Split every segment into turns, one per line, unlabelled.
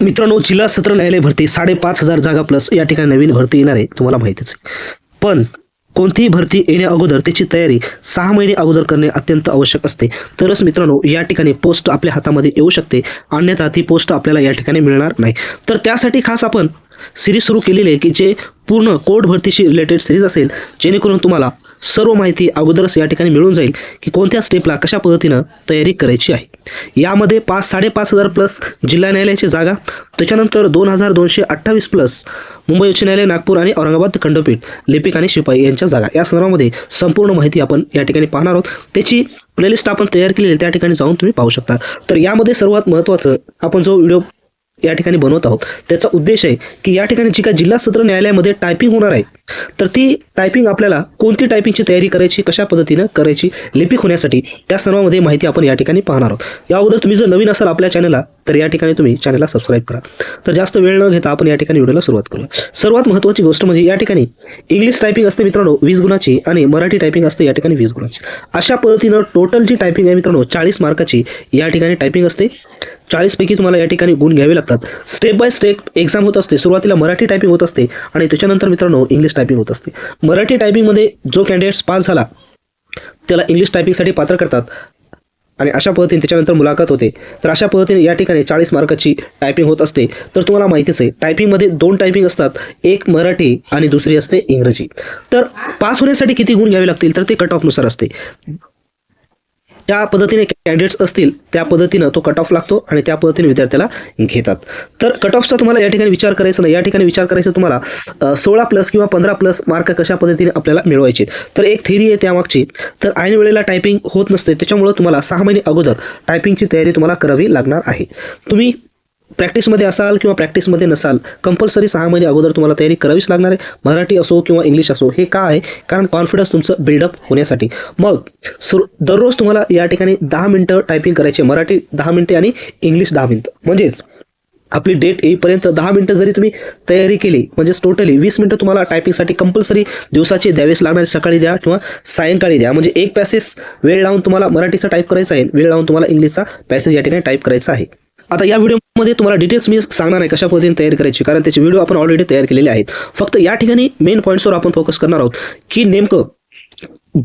मित्रांनो जिल्हा सत्र न्यायालय भरती साडेपाच हजार जागा प्लस या ठिकाणी नवीन भरती येणार आहे तुम्हाला माहितीच पण कोणतीही भरती येण्या अगोदर त्याची तयारी सहा महिने अगोदर करणे अत्यंत आवश्यक असते. तरच मित्रांनो या ठिकाणी पोस्ट आपल्या हातामध्ये येऊ शकते अन्यथा ती पोस्ट आपल्याला या ठिकाणी मिळणार नाही. तर त्यासाठी खास आपण सिरीज सुरू केलेली आहे की जे पूर्ण कोर्ट भरतीशी रिलेटेड सिरीज असेल जेणेकरून तुम्हाला सर्व माहिती अगोदरच या ठिकाणी मिळून जाईल की कोणत्या स्टेपला कशा पद्धतीनं तयारी करायची आहे. यामध्ये पाच साडेपाच हजार प्लस जिल्हा न्यायालयाची जागा त्याच्यानंतर दोन हजार दोनशे अठ्ठावीस प्लस मुंबई उच्च न्यायालय नागपूर आणि औरंगाबाद खंडपीठ लिपिक आणि शिपाई यांच्या जागा. या संदर्भामध्ये संपूर्ण माहिती आपण या ठिकाणी पाहणार आहोत. त्याची प्लेलिस्ट आपण तयार केलेली त्या ठिकाणी जाऊन तुम्ही पाहू शकता. तर यामध्ये सर्वात महत्त्वाचं आपण जो व्हिडिओ या ठिकाणी बनवत आहोत. त्याचा उद्देश आहे की या ठिकाणी जी काय जिल्हा सत्र न्यायालयामध्ये टायपिंग होणार आहे तर ती टायपिंग आपल्याला कोणती टायपिंगची तयारी करायची कशा पद्धतीनं करायची लिपिक होण्यासाठी त्या सर्वांमध्ये माहिती आपण या ठिकाणी पाहणार आहोत. या अगोदर तुम्ही जर नवीन असाल आपल्या चॅनलला तर या ठिकाणी तुम्ही चॅनलला सबस्क्राईब करा. तर जास्त वेळ न घेता आपण या ठिकाणी व्हिडिओला सुरुवात करूया. सर्वात महत्त्वाची गोष्ट म्हणजे या ठिकाणी इंग्लिश टायपिंग असते मित्रांनो वीस गुणाची आणि मराठी टायपिंग असते या ठिकाणी वीस गुणाची. अशा पद्धतीनं टोटल जी टायपिंग आहे मित्रांनो चाळीस मार्काची या ठिकाणी टायपिंग असते. चाळीसपैकी तुम्हाला या ठिकाणी गुण घ्यावे लागतात. स्टेप बाय स्टेप एक्झाम होत असते सुरुवातीला मराठी टायपिंग होत असते आणि त्याच्यानंतर मित्रांनो इंग्लिश टायपिंग होत असते. मराठी टायपिंगमध्ये जो कॅन्डिडेट्स पास झाला त्याला इंग्लिश टायपिंगसाठी पात्र करतात. आणि अशा पद्धतीने त्याच्यानंतर मुलाखत होते. तर अशा पद्धतीने या ठिकाणी चाळीस मार्काची टायपिंग होत असते. तर तुम्हाला माहितीच आहे टायपिंगमध्ये दोन टायपिंग असतात. एक मराठी आणि दुसरी असते इंग्रजी. तर पास होण्यासाठी किती गुण घ्यावे लागतील? तर ते कट ऑफनुसार असते. ज्या पद्धतीने कॅन्डिडेट्स असतील त्या पद्धतीनं तो कट ऑफ लागतो आणि त्या पद्धतीने विद्यार्थ्याला घेतात. तर कट ऑफचा तुम्हाला या ठिकाणी विचार करायचा नाही. या ठिकाणी विचार करायचा तुम्हाला सोळा प्लस किंवा पंधरा प्लस मार्क कशा पद्धतीने आपल्याला मिळवायचे. तर एक थेरी आहे त्यामागची. तर ऐन वेळेला टायपिंग होत नसते त्याच्यामुळं तुम्हाला सहा महिने अगोदर टायपिंगची तयारी तुम्हाला करावी लागणार आहे. तुम्ही प्रॅक्टिसमध्ये असाल किंवा प्रॅक्टिसमध्ये नसाल कंपल्सरी सहा महिने अगोदर तुम्हाला तयारी करावीच लागणार आहे. मराठी असो किंवा इंग्लिश असो हे का आहे? कारण कॉन्फिडन्स तुमचं बिल्डअप होण्यासाठी. मग सुरू दररोज तुम्हाला या ठिकाणी दहा मिनटं टायपिंग करायचे मराठी दहा मिनटे आणि इंग्लिश दहा मिनटं. म्हणजेच आपली डेट येईपर्यंत दहा मिनटं जरी तुम्ही तयारी केली म्हणजेच टोटली वीस मिनटं तुम्हाला टायपिंगसाठी कंपल्सरी दिवसाचे द्यावेच लागणार सकाळी द्या किंवा सायंकाळी द्या. म्हणजे एक पॅसेज वेळ लावून तुम्हाला मराठीचा टाईप करायचा आहे. वेळ लावून तुम्हाला इंग्लिशचा पॅसेज या ठिकाणी टाईप करायचा आहे. आता या व्हिडिओमध्ये तुम्हाला डिटेल्स मी सांगणार आहे कशा पद्धतीने तयार करायची कारण त्याचे व्हिडिओ आपण ऑलरेडी तयार केलेले आहेत. फक्त या ठिकाणी मेन पॉईंट्सवर आपण फोकस करणार आहोत की नेमकं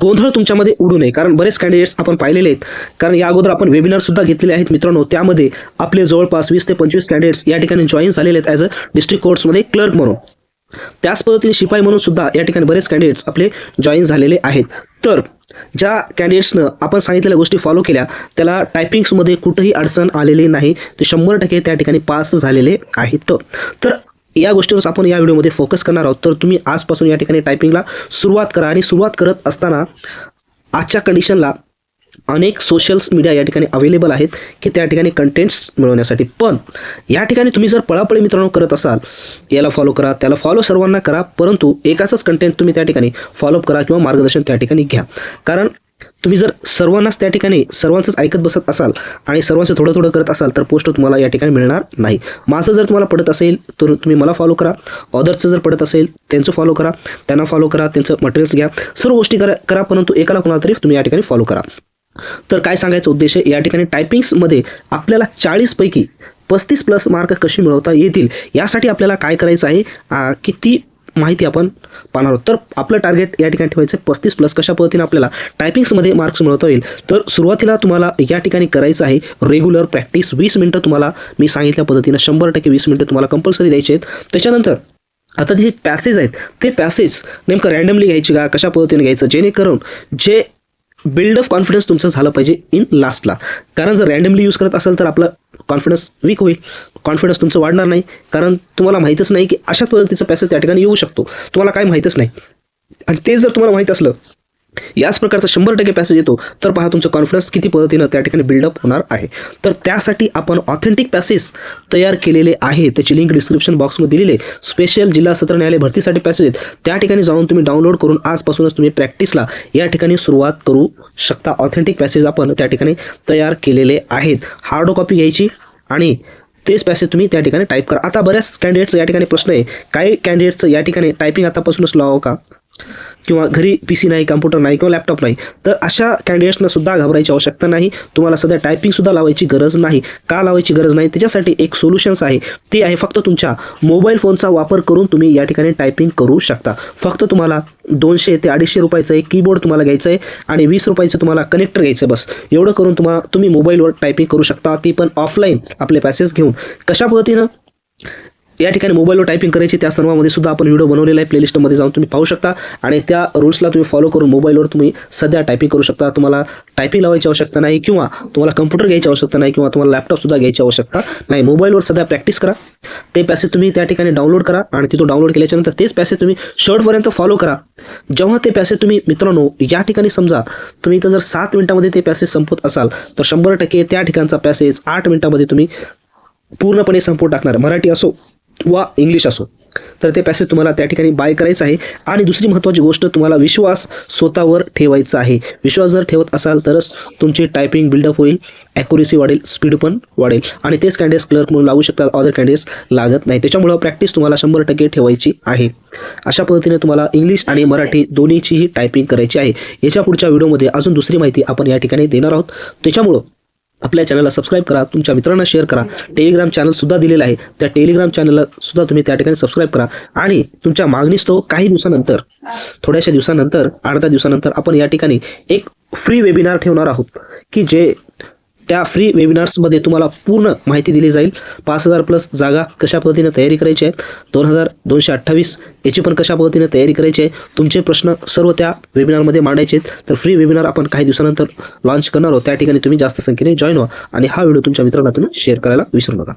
गोंधळ तुमच्यामध्ये उडू नये. कारण बरेच कॅन्डिडेट्स आपण पाहिलेले आहेत. कारण या अगोदर आपण वेबिनार सुद्धा घेतलेले आहेत मित्रांनो. त्यामध्ये आपले जवळपास वीस ते पंचवीस कॅन्डिडेट्स या ठिकाणी जॉईन झालेले आहेत ॲज अ डिस्ट्रिक्ट कोर्ट्समध्ये क्लर्क म्हणून. त्याच पद्धतीने शिपाई म्हणून सुद्धा या ठिकाणी बरेच कॅन्डिडेट्स आपले जॉईन झालेले आहेत. तर ज्या कॅन्डिडेट्सनं आपण सांगितलेल्या गोष्टी फॉलो केल्या त्याला टायपिंग्समध्ये कुठंही अडचण आलेली नाही. ते शंभर टक्के त्या ठिकाणी पास झालेले आहेत. तर या गोष्टीवरच आपण या व्हिडिओमध्ये फोकस करणार आहोत. तर तुम्ही आजपासून या ठिकाणी टायपिंगला सुरुवात करा. आणि सुरुवात करत असताना आजच्या कंडिशनला अनेक सोशल्स मीडिया या ठिकाणी अवेलेबल आहेत की त्या ठिकाणी कंटेंट्स मिळवण्यासाठी. पण या ठिकाणी तुम्ही जर पळापळी मित्रांनो करत असाल याला फॉलो करा त्याला फॉलो सर्वांना करा परंतु एकाचाच कंटेंट तुम्ही त्या ठिकाणी फॉलोअप करा किंवा मार्गदर्शन त्या ठिकाणी घ्या. कारण तुम्ही जर सर्वांनाच त्या ठिकाणी सर्वांचंच ऐकत बसत असाल आणि सर्वांचं थोडं थोडं करत असाल तर पोस्ट तुम्हाला या ठिकाणी मिळणार नाही. माझं जर तुम्हाला पडत असेल तर तुम्ही मला फॉलो करा. ऑदर्सचं जर पडत असेल त्यांचं फॉलो करा. त्यांना फॉलो करा त्यांचं मटेरियल्स घ्या. सर्व गोष्टी करा करा परंतु एकाला कोणाला तरी तुम्ही या ठिकाणी फॉलो करा. तर काय सांगायचं उद्देश आहे? या ठिकाणी टायपिंग्समध्ये आपल्याला चाळीसपैकी पस्तीस प्लस मार्क कशी मिळवता येतील? यासाठी आपल्याला काय करायचं आहे? किती माहिती आपण पाहणार आहोत. तर आपलं टार्गेट या ठिकाणी ठेवायचं आहे. पस्तीस प्लस कशा पद्धतीने आपल्याला टायपिंग्समध्ये मार्क्स मिळवता येईल? तर सुरुवातीला तुम्हाला या ठिकाणी करायचं आहे रेग्युलर प्रॅक्टिस वीस मिनटं तुम्हाला मी सांगितल्या पद्धतीनं शंभर टक्के वीस मिनटं तुम्हाला कंपल्सरी द्यायचे आहेत. त्याच्यानंतर आता जे पॅसेज आहेत ते पॅसेज नेमकं रॅन्डमली घ्यायची का? कशा पद्धतीने घ्यायचं? जेणेकरून जे बिल्ड ऑफ कॉन्फिडन्स तुमचं झालं पाहिजे इन लास्टला कारण जर रॅन्डमली यूज करत असाल तर आपलं कॉन्फिडन्स वीक होईल. कॉन्फिडन्स तुमचं वाढणार नाही. कारण तुम्हाला माहीतच नाही की अशा पद्धतीचा पॅसेज त्या ठिकाणी येऊ शकतो. तुम्हाला काय माहीतच नाही. आणि ते जर तुम्हाला माहीत असलं याच प्रकारचा शंभर टक्के पॅसेज येतो तर पहा तुमचं कॉन्फिडन्स किती पद्धतीनं त्या ठिकाणी बिल्डअप होणार आहे. तर त्यासाठी आपण ऑथेंटिक पॅसेज तयार केलेले आहे. त्याची लिंक डिस्क्रिप्शन बॉक्समध्ये दिलेले स्पेशल जिल्हा सत्र न्यायालय भरतीसाठी पॅसेज आहेत. त्या ठिकाणी जाऊन तुम्ही डाउनलोड करून आजपासूनच तुम्ही प्रॅक्टिसला या ठिकाणी सुरुवात करू शकता. ऑथेंटिक पॅसेज आपण त्या ठिकाणी तयार केलेले आहेत. हार्ड कॉपी घ्यायची आणि तेच पॅसेज तुम्ही त्या ठिकाणी टाईप करा. आता बऱ्याच कॅन्डिडेट्स या ठिकाणी प्रश्न आहे. काही कॅन्डिडेट्स या ठिकाणी टायपिंग आतापासूनच लावा का? किंवा घरी पी सी नाही कम्प्युटर नाही किंवा लॅपटॉप नाही तर अशा कॅन्डिडेट्सना सुद्धा घाबरायची आवश्यकता नाही. तुम्हाला सध्या टायपिंगसुद्धा लावायची गरज नाही. का लावायची गरज नाही? त्याच्यासाठी एक सोल्युशन्स आहे. ते आहे फक्त तुमच्या मोबाईल फोनचा वापर करून तुम्ही या ठिकाणी टायपिंग करू शकता. फक्त तुम्हाला दोनशे ते अडीचशे रुपयाचं एक कीबोर्ड तुम्हाला घ्यायचं आहे आणि वीस रुपयाचं तुम्हाला कनेक्टर घ्यायचं आहे बस. एवढं करून तुम्हाला तुम्ही मोबाईलवर टायपिंग करू शकता. ती पण ऑफलाईन आपले पॅसेज घेऊन. कशा पद्धतीनं? या ठिकाणी मोबाईलवर टायपिंग करायची त्या सर्वामध्ये सुद्धा आपण व्हिडिओ बनवलेला आहे. प्लेलिस्टमध्ये जाऊन तुम्ही पाहू शकता. आणि त्या रूल्सला तुम्ही फॉलो करून मोबाईलवर तुम्ही सध्या टायपिंग करू शकता. तुम्हाला टायपिंग लावायची आवश्यकता नाही किंवा तुम्हाला कम्प्युटर घ्यायची आवश्यकता नाही किंवा तुम्हाला लॅपटॉपसुद्धा घ्यायची आवश्यकता नाही. मोबाईलवर सध्या प्रॅक्टिस करा. ते पॅसेज तुम्ही त्या ठिकाणी डाउनलोड करा आणि तिथून डाउनलोड केल्याच्यानंतर तेच पॅसेज तुम्ही शर्टपर्यंत फॉलो करा. जेव्हा ते पॅसेज तुम्ही मित्रांनो या ठिकाणी समजा तुम्ही इथं जर सात मिनिटामध्ये ते पॅसेज संपवत असाल तर शंभर टक्के त्या ठिकाणचा पॅसेज आठ मिनिटामध्ये तुम्ही पूर्णपणे संपवून टाकणार. मराठी असो वा इंग्लिश असो. तर ते पॅसेज तुम्हाला त्या ठिकाणी बाय करायचं आहे. आणि दुसरी महत्त्वाची गोष्ट तुम्हाला विश्वास स्वतःवर ठेवायचा आहे. विश्वास जर ठेवत असाल तरच तुमची टायपिंग बिल्डअप होईल. ॲक्युरेसी वाढेल स्पीड पण वाढेल. आणि तेच कॅन्डिडेट्स क्लर्क म्हणून लागू शकतात. अदर कॅन्डिडेट्स लागत नाही. त्याच्यामुळं प्रॅक्टिस तुम्हाला शंभर टक्के ठेवायची आहे. अशा पद्धतीने तुम्हाला इंग्लिश आणि मराठी दोन्हीचीही टायपिंग करायची आहे. याच्या पुढच्या व्हिडिओमध्ये अजून दुसरी माहिती आपण या ठिकाणी देणार आहोत. त्याच्यामुळं आपल्या चॅनलला सबस्क्राईब करा तुमच्या मित्रांना शेअर करा. टेलिग्राम चॅनलसुद्धा दिलेलं आहे. त्या टेलिग्राम चॅनलला सुद्धा तुम्ही त्या ठिकाणी सबस्क्राईब करा. आणि तुमच्या मागणीस तो काही दिवसानंतर थोड्याशा दिवसानंतर अर्ध्या दिवसानंतर आपण या ठिकाणी एक फ्री वेबिनार ठेवणार आहोत. की जे त्या फ्री वेबिनार्समध्ये तुम्हाला पूर्ण माहिती दिली जाईल. पाच हजार प्लस जागा कशा पद्धतीने तयारी करायची आहे दोन हजार दोनशे अठ्ठावीस याची पण कशा पद्धतीने तयारी करायची आहे? तुमचे प्रश्न सर्व त्या वेबिनारमध्ये मांडायचे आहेत. तर फ्री वेबिनार आपण काही दिवसानंतर लॉन्च करणार आहोत. त्या ठिकाणी तुम्ही जास्त संख्येने जॉईन व्हा आणि हा व्हिडिओ तुमच्या मित्रांना तुम्ही शेअर करायला विसरू नका.